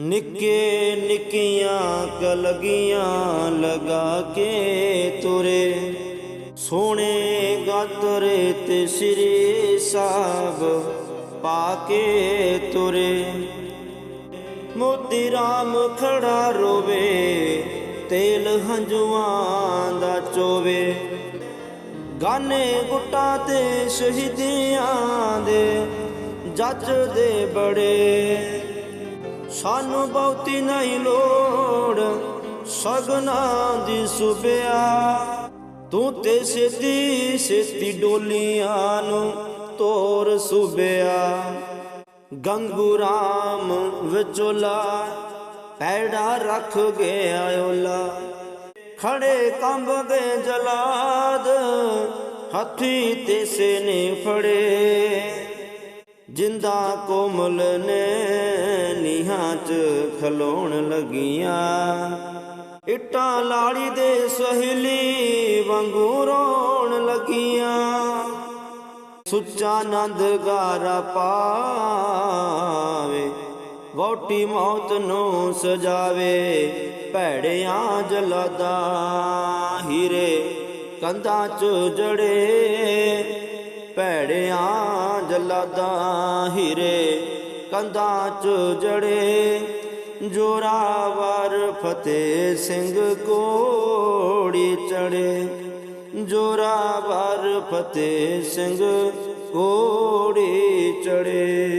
ਨਿੱਕੇ ਨਿੱਕੀਆਂ ਕਲਗੀਆਂ ਲਗਾ ਕੇ ਤੁਰੇ। ਸੋਹਣੇ ਗਾਤਰੇ ਤੇ ਸ੍ਰੀ ਸਾਹਿਬ ਪਾ ਕੇ ਤੁਰੇ। ਮੋਦੀ ਰਾਮ ਖੜਾ ਰੋਵੇ, ਤੇਲ ਹੰਝੂਆਂ ਦਾ ਚੋਵੇ। ਗਾਨੇ ਗੁੱਟਾਂ ਤੇ ਸ਼ਹੀਦੀਆਂ ਦੇ ਜੱਜ ਦੇ ਬੜੇ। ਸਾਨੂੰ ਬਹੁਤੀ ਨਹੀਂ ਲੋੜ, ਸਗਨਾ ਦੀ ਸੁਬਿਆ ਤੂੰ ਤੇ ਸਿੱਧੀ ਸਿੱਧੀ ਡੋਲੀਆਂ ਨੂੰ ਤੋਰ ਸੁਬਿਆ ਗੰਗੂ ਰਾਮ ਵਿਚੋਲਾ, ਪੈੜਾ ਰੱਖ ਗਿਆ ਓਲਾ ਖੜੇ ਕੰਬ ਗਏ ਜਲਾਦ, ਹੱਥੀ ਤੇ ਸੇ ਨੇ ਫੜੇ। ਜਿੰਦਾ ਕੋਮਲ ਨੇ ਨੀਹਾਂ ਚ ਖਲੋਣ ਲੱਗੀਆਂ। ਇੱਟਾਂ ਲਾੜੀ ਦੇ ਸਹੇਲੀ ਵਾਂਗੂ ਰੋਣ ਲੱਗੀਆਂ। ਸੁੱਚਾ ਆਨੰਦ ਗਾਰਾ ਪਾਵੇ ਵੋਟੀ ਮੌਤ ਨੂੰ ਸਜਾਵੇ, ਭੈੜਿਆਂ ਜਲਾਦਾ ਹੀਰੇ ਕੰਧਾਂ ਚ ਜੜੇ, ਭੈੜਿਆਂ ਜਲਾਦਾ ਹੀਰੇ ਕੰਧਾਂ ਚ ਜੜੇ ਜੋਰਾਵਰ ਫਤਿਹ ਸਿੰਘ ਕੋੜੀ ਚੜੇ। ਜੋਰਾਵਰ ਫਤਿਹ ਸਿੰਘ ਕੋੜੀ ਚੜੇ।